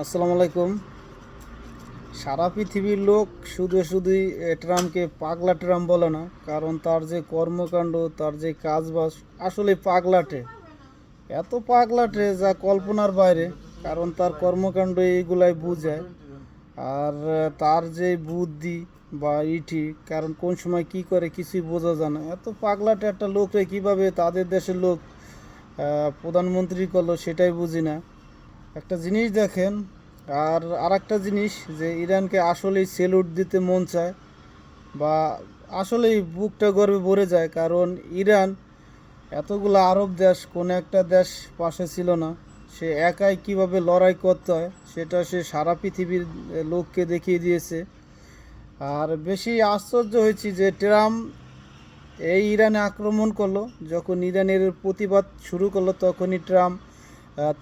আসসালামু আলাইকুম। সারা পৃথিবীর লোক শুধু শুধুই ট্রাম্পকে পাগলা ট্রাম্প বলে না, কারণ তার যে কর্মকাণ্ড, তার যে কাজবাজ, আসলে পাগলাটে। এত পাগলাটে যা কল্পনার বাইরে, কারণ তার কর্মকাণ্ড এইগুলাই বুঝায়। আর তার যে বুদ্ধি বা ইটি কারণ কোন সময় কি করে কিছুই বোঝা যায় না। এত পাগলাটে একটা লোকরে কীভাবে তাদের দেশের লোক প্রধানমন্ত্রী করল সেটাই বুঝি না। একটা জিনিস দেখেন, আর আর একটা জিনিস যে ইরানকে আসলেই সেলুট দিতে মন চায় বা আসলেই বুকটা গর্বে ভরে যায়, কারণ ইরান এতগুলো আরব দেশ, কোনো একটা দেশ পাশে ছিল না। সে একাই কীভাবে লড়াই করতে হয়, সেটা সে সারা পৃথিবীর লোককে দেখিয়ে দিয়েছে। আর বেশি আশ্চর্য হয়েছি যে ট্রাম্প এই ইরানে আক্রমণ করল, যখন ইরানের প্রতিবাদ শুরু করল, তখনই ট্রাম্প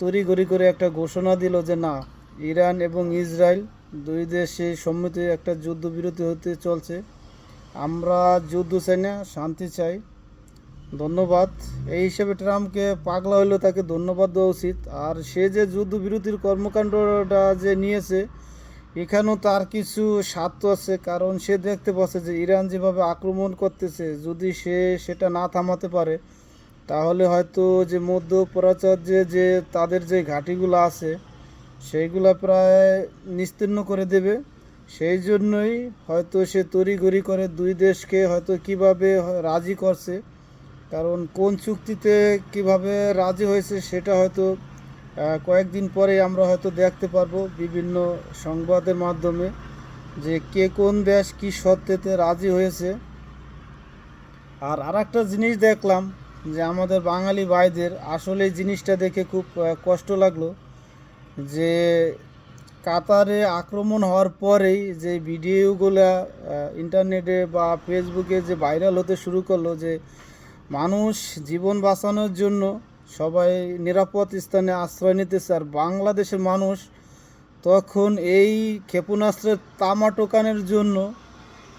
তড়িঘড়ি করে একটা ঘোষণা দিল যে না, ইরান এবং ইসরায়েল দুই দেশে সম্মতি একটা যুদ্ধবিরতি হতে চলছে। আমরা যুদ্ধ চাই না, শান্তি চাই। ধন্যবাদ। এই হিসেবে ট্রাম্পকে পাগলা হইলেও তাকে ধন্যবাদ দেওয়া উচিত। আর সে যে যুদ্ধবিরতির কর্মকাণ্ডটা যে নিয়েছে, এখানেও তার কিছু স্বার্থ আছে। কারণ সে দেখতে পাচ্ছে যে ইরান যেভাবে আক্রমণ করতেছে, যদি সে সেটা না থামাতে পারে তাহলে হয়তো যে মধ্যপ্রাচ্যে যে, তাদের যে ঘাঁটিগুলো আছে, সেইগুলো প্রায় নিস্তীর্ণ করে দেবে। সেই জন্যই হয়তো সে তড়িঘড়ি করে দুই দেশকে হয়তো কীভাবে রাজি করছে, কারণ কোন চুক্তিতে কীভাবে রাজি হয়েছে সেটা হয়তো কয়েকদিন পরে আমরা হয়তো দেখতে পারব বিভিন্ন সংবাদের মাধ্যমে যে কে কোন দেশ কি সত্যতে রাজি হয়েছে। আর আরেকটা জিনিস দেখলাম যে আমাদের বাঙালি ভাইদের আসলে জিনিসটা দেখে খুব কষ্ট লাগল যে কাতারে আক্রমণ হওয়ার পরেই যে ভিডিওগুলো ইন্টারনেটে বা ফেসবুকে যে ভাইরাল হতে শুরু করল যে মানুষ জীবন বাঁচানোর জন্য সবাই নিরাপদ স্থানে আশ্রয় নিতেছে আর বাংলাদেশের মানুষ তখন এই ক্ষেপণাস্ত্রের তামা টোকানের জন্য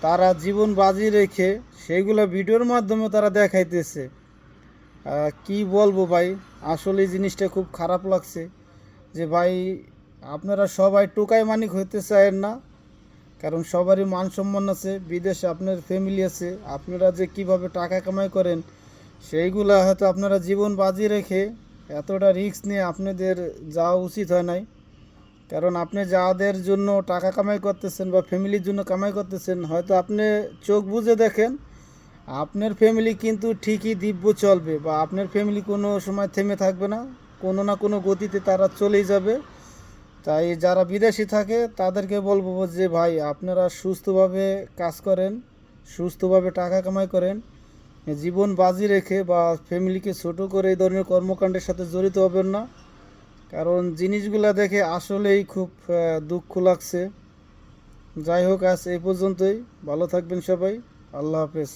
তারা জীবন বাজি রেখে সেইগুলো ভিডিওর মাধ্যমে তারা দেখাইতেছে। কি বলব ভাই? আসলে এই জিনিসটা খুব খারাপ লাগছে যে ভাই, আপনারা সবাই টোকাই মানিক হইতে চায়েন না। কারণ সবারই মান সম্মান আছে, বিদেশে আপনার ফ্যামিলি আছে, আপনারা যে কীভাবে টাকা কামাই করেন, সেইগুলা হয়তো আপনারা জীবন বাজি রেখে এতটা রিস্ক নিয়ে আপনাদের যাওয়া উচিত হয় নাই। কারণ আপনি যাদের জন্য টাকা কামাই করতেছেন বা ফ্যামিলির জন্য কামাই করতেছেন, হয়তো আপনি চোখ বুঝে দেখেন আপনার ফ্যামিলি কিন্তু ঠিকই দিব্য চলবে বা আপনার ফ্যামিলি কোনো সময় থেমে থাকবে না। কোনো না কোনো গতিতে তারা চলেই যাবে। তাই যারা বিদেশি থাকে, তাদেরকে বলব যে ভাই, আপনারা সুস্থভাবে কাজ করেন, সুস্থভাবে টাকা কামাই করেন, জীবন বাজি রেখে বা ফ্যামিলিকে ছোট করে এই ধরনের কর্মকাণ্ডের সাথে জড়িত হবেন না। কারণ জিনিসগুলো দেখে আসলেই খুব দুঃখ লাগছে। যাই হোক, আজ এই পর্যন্তই। ভালো থাকবেন সবাই। আল্লাহ হাফেজ।